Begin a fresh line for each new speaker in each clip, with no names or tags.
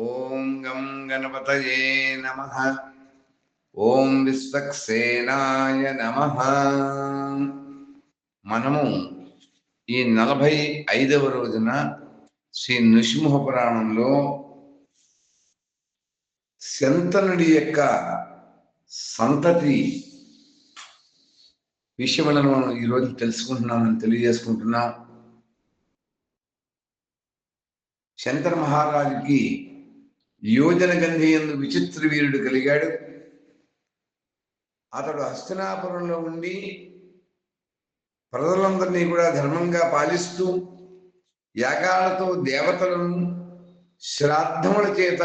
ఓం గం గణపతయే నమ. ఓం విశ్వక్సేనాయ నమ. మనము ఈ నలభై ఐదవ రోజున శ్రీ నృసింహ పురాణంలో శంతనుడి యొక్క సంతతి విషయములను మనం ఈరోజు తెలుసుకుంటున్నామని తెలియజేసుకుంటున్నాం. శంకర మహారాజుకి యోజన గంధి విచిత్ర వీరుడు కలిగాడు. అతడు హస్తినాపురంలో ఉండి ప్రజలందరినీ కూడా ధర్మంగా పాలిస్తూ యాగాలతో దేవతలను శ్రాద్ధముల చేత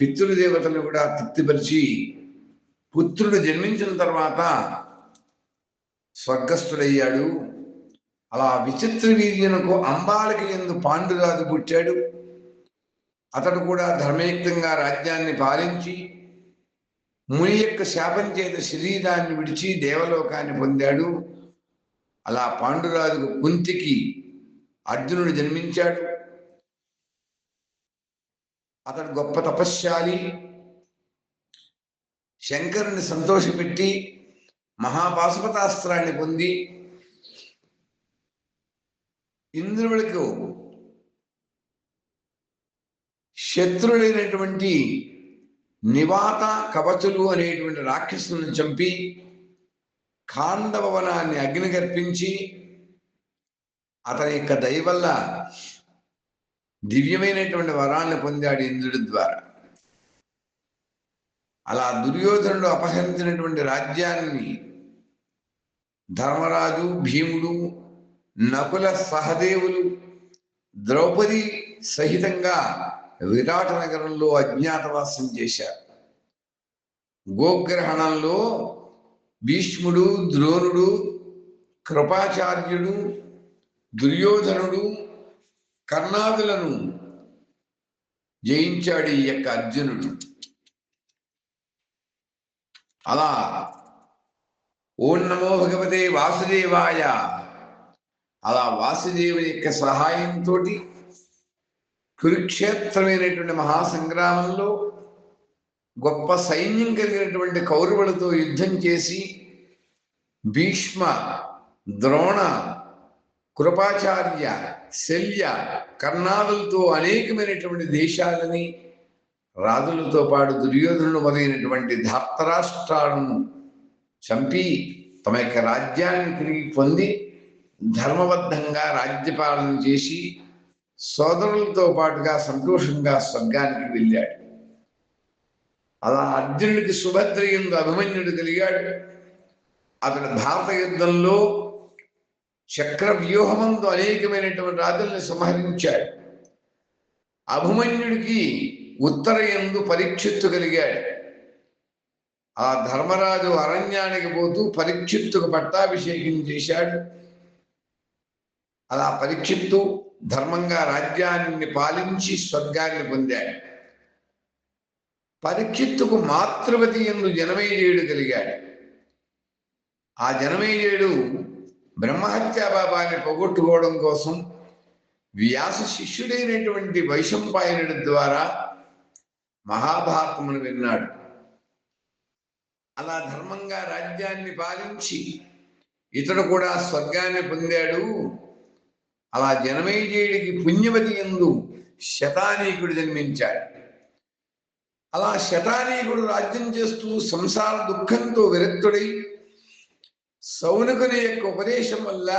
పితృదేవతలను కూడా తృప్తిపరిచి పుత్రుడు జన్మించిన తర్వాత స్వర్గస్థుడయ్యాడు. అలా విచిత్ర వీర్యునకు అంబాలకి ఎందు పాండురాజు పుట్టాడు. అతడు కూడా ధర్మయుక్తంగా రాజ్యాన్ని పాలించి ముని యొక్క శాపం చేత శరీరాన్ని విడిచి దేవలోకాన్ని పొందాడు. అలా పాండురాజుకు కుంతికి అర్జునుడు జన్మించాడు. అతడు గొప్ప తపశ్శాలి. శంకరుని సంతోషపెట్టి మహాపాశుపతాస్త్రాన్ని పొంది ఇంద్రుడికి శత్రుడైనటువంటి నివాత కవచులు అనేటువంటి రాక్షసులను చంపి ఖాండవనాన్ని అగ్ని గర్పించి అతని యొక్క దయ వల్ల దివ్యమైనటువంటి వరాన్ని పొందాడు ఇంద్రుడి ద్వారా. అలా దుర్యోధనుడు అపహరించినటువంటి రాజ్యాన్ని ధర్మరాజు భీముడు నకుల సహదేవులు ద్రౌపది సహితంగా విరాట నగరంలో అజ్ఞాతవాసం చేశారు. గోగ్రహణంలో భీష్ముడు ద్రోణుడు కృపాచార్యుడు దుర్యోధనుడు కర్ణాదులను జయించాడు ఈ యొక్క అర్జునుడు. అలా ఓం నమో భగవతే వాసుదేవాయ. అలా వాసుదేవుని యొక్క సహాయంతో కురుక్షేత్రమైనటువంటి మహాసంగ్రామంలో గొప్ప సైన్యం కలిగినటువంటి కౌరవులతో యుద్ధం చేసి భీష్మ ద్రోణ కృపాచార్య శల్య కర్ణాదులతో అనేకమైనటువంటి దేశాలని రాజులతో పాటు దుర్యోధనుడు మొదలైనటువంటి ధార్తరాష్ట్రాలను చంపి తమ యొక్క రాజ్యాన్ని తిరిగి పొంది ధర్మబద్ధంగా రాజ్యపాలన చేసి సోదరులతో పాటుగా సంతోషంగా స్వర్గానికి వెళ్ళాడు. అలా అర్జునుడికి సుభద్ర ఎందు అభిమన్యుడు కలిగాడు. అతడు భారత యుద్ధంలో చక్ర వ్యూహమంతో అనేకమైనటువంటి రాజుల్ని సంహరించాడు. అభిమన్యుడికి ఉత్తర ఎందు పరీక్షిత్తు కలిగాడు. ఆ ధర్మరాజు అరణ్యానికి పోతూ పరీక్షిత్తుకు పట్టాభిషేకం చేశాడు. అలా పరీక్షిత్తు ధర్మంగా రాజ్యాన్ని పాలించి స్వర్గాన్ని పొందాడు. పరీక్షిత్తుకు మాతృవతి ఎందు జనమేజయుడు కలిగాడు. ఆ జనమేజయుడు బ్రహ్మహత్యా బాబాని పోగొట్టుకోవడం కోసం వ్యాస శిష్యుడైనటువంటి వైశంపాయనుడి ద్వారా మహాభారతమును విన్నాడు. అలా ధర్మంగా రాజ్యాన్ని పాలించి ఇతడు కూడా స్వర్గాన్ని పొందాడు. అలా జనమేజయుడికి పుణ్యవతి ఎందు శతానీకుడు జన్మించాడు. అలా శతానీకుడు రాజ్యం చేస్తూ సంసార దుఃఖంతో విరక్తుడై సౌనకుని యొక్క ఉపదేశం వల్ల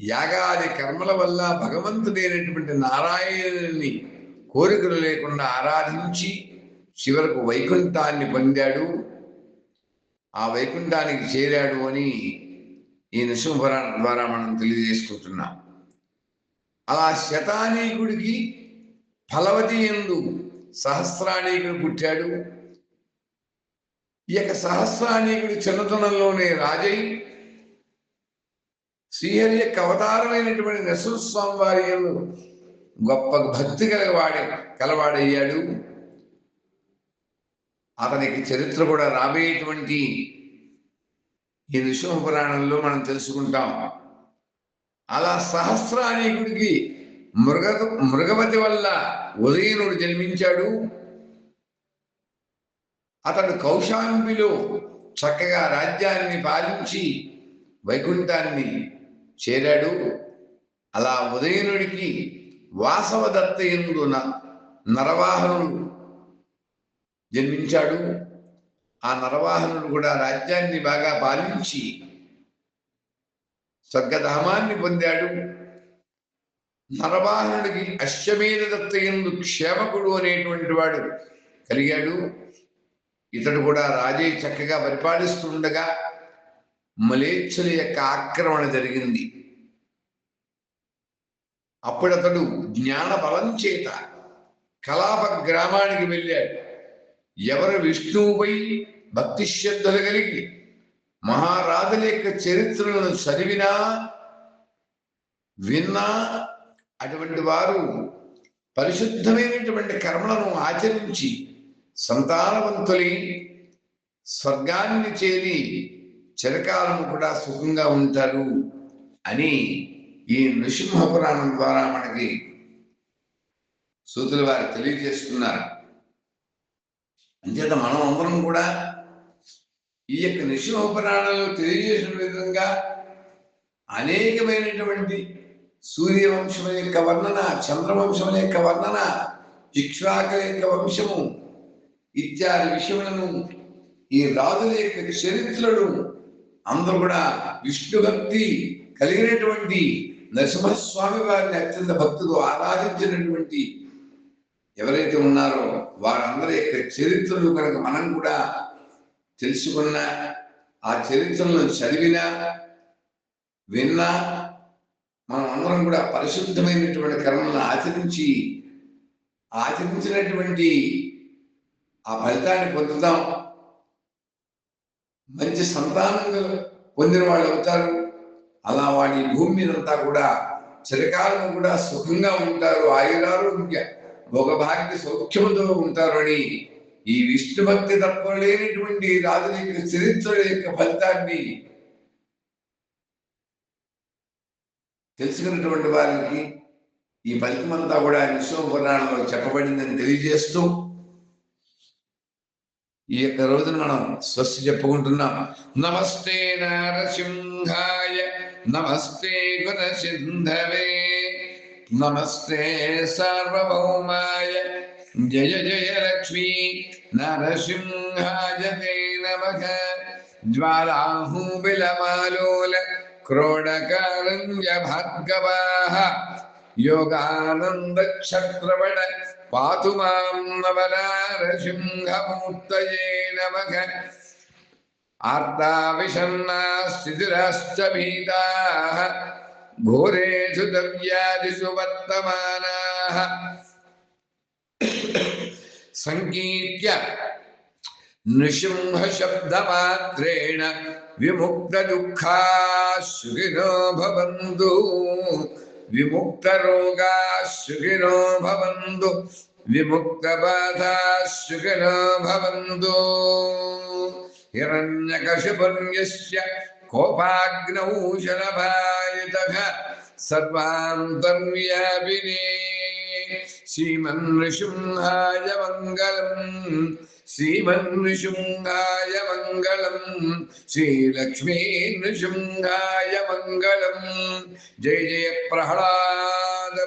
యాగాది కర్మల వల్ల భగవంతుడైనటువంటి నారాయణుని కోరికలు లేకుండా ఆరాధించి చివరకు వైకుంఠాన్ని పొందాడు. ఆ వైకుంఠానికి చేరాడు అని ఈ నృసింహపురాణం ద్వారా మనం తెలియజేసుకుంటున్నాం. అలా శతానీకుడికి ఫలవతి ఎందు సహస్రానీకుడు పుట్టాడు. ఈ యొక్క సహస్రానీకుడి చిన్నతనంలోనే రాజై శ్రీహరి యొక్క అవతారమైనటువంటి నరసింహస్వామి వారి గొప్ప భక్తి కలవాడే కలవాడయ్యాడు. అతనికి చరిత్ర కూడా రాబోయేటువంటి ఈ నృసింహ పురాణంలో మనం తెలుసుకుంటాం. అలా సహస్రానేకుడికి మృగ మృగవతి వల్ల ఉదయనుడు జన్మించాడు. అతడు కౌశాంబిలో చక్కగా రాజ్యాన్ని పాలించి వైకుంఠాన్ని చేరాడు. అలా ఉదయనుడికి వాసవదత్త ఎందు నరవాహనుడు జన్మించాడు. ఆ నరవాహనుడు కూడా రాజ్యాన్ని బాగా పాలించి స్వర్గధామాన్ని పొందాడు. నరవాహనుడికి అశ్వమేధ దత్తయందు క్షేమకుడు అనేటువంటి వాడు కలిగాడు. ఇతడు కూడా రాజే చక్కగా పరిపాలిస్తుండగా మలేచ్చుల యొక్క ఆక్రమణ జరిగింది. అప్పుడు అతడు జ్ఞాన బలం చేత కలాప గ్రామానికి వెళ్ళాడు. ఎవరు విష్ణువుపై భక్తి శ్రద్ధలు కలిగి మహారాజుల యొక్క చరిత్రలను చదివినా విన్నా అటువంటి వారు పరిశుద్ధమైనటువంటి కర్మలను ఆచరించి సంతానవంతులై స్వర్గాన్ని చేరి చిరకాలం కూడా సుఖంగా ఉంటారు అని ఈ నృసింహ పురాణం ద్వారా మనకి సూతుల వారు తెలియజేస్తున్నారు. అంచేత మనం అందరం కూడా ఈ యొక్క నృసింహ పురాణంలో తెలియజేసిన విధంగా అనేకమైనటువంటి సూర్యవంశం యొక్క వర్ణన చంద్రవంశం యొక్క వర్ణన ఇక్ష్వాకుల యొక్క వంశము ఇత్యాది విషయములను ఈ రాజుల యొక్క చరిత్రలు అందరూ కూడా విష్ణు భక్తి కలిగినటువంటి నరసింహస్వామి వారిని అత్యంత భక్తులు ఆరాధించినటువంటి ఎవరైతే ఉన్నారో వారందరి యొక్క చరిత్రలు కనుక మనం కూడా తెలుసుకున్నా ఆ చరిత్రలను చదివినా విన్నా మనం అందరం కూడా పరిశుద్ధమైనటువంటి కర్మలను ఆచరించి ఆచరించినటువంటి ఆ ఫలితాన్ని పొందుతాం. మంచి సంతానంగా పొందిన వాళ్ళు అవుతారు. అలా వాడి భూమి మీదంతా కూడా చిరకాలం కూడా సుఖంగా ఉంటారు. ఆయురారోగ్య భోగభాగ్య సౌఖ్యముతో ఉంటారు అని ఈ విష్ణు భక్తి తత్వం లేనిటువంటి రాజుల చరిత్ర యొక్క ఫలితాన్ని తెలుసుకున్నటువంటి వారికి ఈ ఫలితమంతా కూడా విశ్వ పురాణంలో చెప్పబడిందని తెలియజేస్తూ ఈ యొక్క రోజున మనం స్వస్తి చెప్పుకుంటున్నాం నమస్తే నారసింహాయ నమస్తే గుణసింధవే నమస్తే సార్వభౌమాయ जय जय लक्ष्मी नरसिंहाय ते नमः। ज्वालाहूबिलमालोल क्रोडकारञ्जभार्गवाः योगानन्दक्षत्रवण पातु माँ नवनारसिंहमूर्तये नमः। आर्ताविषन्ना स्थितिरश्च भीताः घोरेषु दव्यादिषु वर्तमानाः। संगीत्य। नृसिंह शब्द मात्रेण विमुक्त दुखा सुखिनो भवन्तु। विमुक्त रोगा भवन्तु। विमुक्त भवन्तु। हिरण्यकशिपुण्यस्य कोपाग्नौ शलभायुतः। सर्वान्तर्व्यापिनी సర్వాంతర్వ్యాపినే శ్రీమన్నృసింహాయ మంగళం శ్రీమన్నృసింహాయ మంగళం శ్రీలక్ష్మీ నృసింహాయ మంగళం జయ జయ ప్రహ్లాద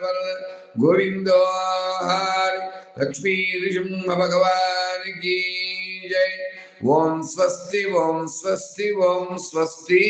గోవిందో హారి లక్ష్మీ నృసింహ భగవానికి జయ ఓం స్వస్తి ఓం స్వస్తి ఓం స్వస్తి